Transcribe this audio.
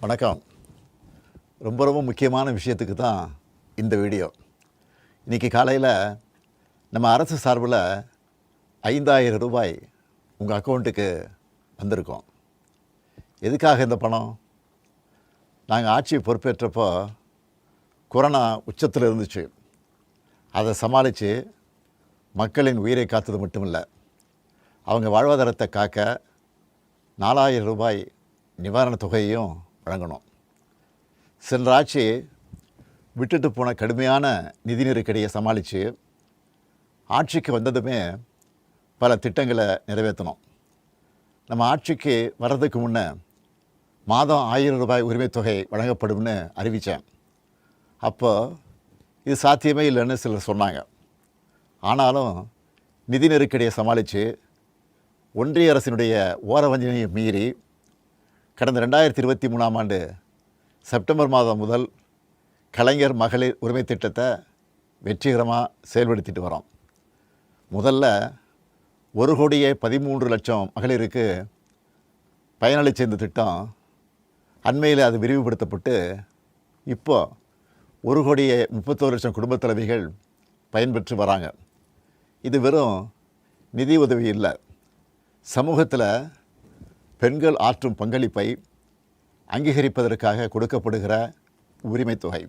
வணக்கம். ரொம்ப ரொம்ப முக்கியமான விஷயத்துக்கு தான் இந்த வீடியோ. இன்றைக்கி காலையில் நம்ம அரசு சார்பில் ஐந்தாயிரம் ரூபாய் உங்கள் அக்கௌண்ட்டுக்கு வந்திருக்கோம். எதுக்காக இந்த பணம்? நாங்கள் ஆட்சி பொறுப்பேற்றப்போ கொரோனா உச்சத்தில் இருந்துச்சு. அதை சமாளித்து மக்களின் உயிரை காத்தது மட்டுமில்லை அவங்க வாழ்வாதாரத்தை காக்க நாலாயிரம் ரூபாய் நிவாரணத் தொகையையும் வழங்கணும். சென்ற ஆட்சி விட்டுட்டு போன கடுமையான நிதி நெருக்கடியை சமாளித்து ஆட்சிக்கு வந்ததுமே பல திட்டங்களை நிறைவேற்றணும். நம்ம ஆட்சிக்கு வர்றதுக்கு முன்னே மாதம் ஆயிரம் ரூபாய் உரிமைத் தொகை வழங்கப்படும்னு அறிவித்தேன் அப்போ இது சாத்தியமே இல்லைன்னு சிலர் சொன்னாங்க. ஆனாலும் நிதி நெருக்கடியை சமாளித்து ஒன்றிய அரசினுடைய ஓரவஞ்சனையை மீறி கடந்த ரெண்டாயிரத்தி இருபத்தி மூணாம் ஆண்டு செப்டம்பர் மாதம் முதல் கலைஞர் மகளிர் உரிமை திட்டத்தை வெற்றிகரமாக செயல்படுத்திட்டு வரோம். முதல்ல ஒரு கோடியே பதிமூன்று லட்சம் மகளிருக்கு பயனளிச்ச இந்த திட்டம் அண்மையில் அது விரிவுபடுத்தப்பட்டு இப்போ ஒரு கோடியே முப்பத்தோரு லட்சம் குடும்பத் தலைவிகள் பயன்பெற்று வராங்க. இது வெறும் நிதி உதவி இல்லை. சமூகத்தில் பெண்கள் ஆற்றும் பங்களிப்பை அங்கீகரிப்பதற்காக கொடுக்கப்படுகிற உரிமைத் தொகை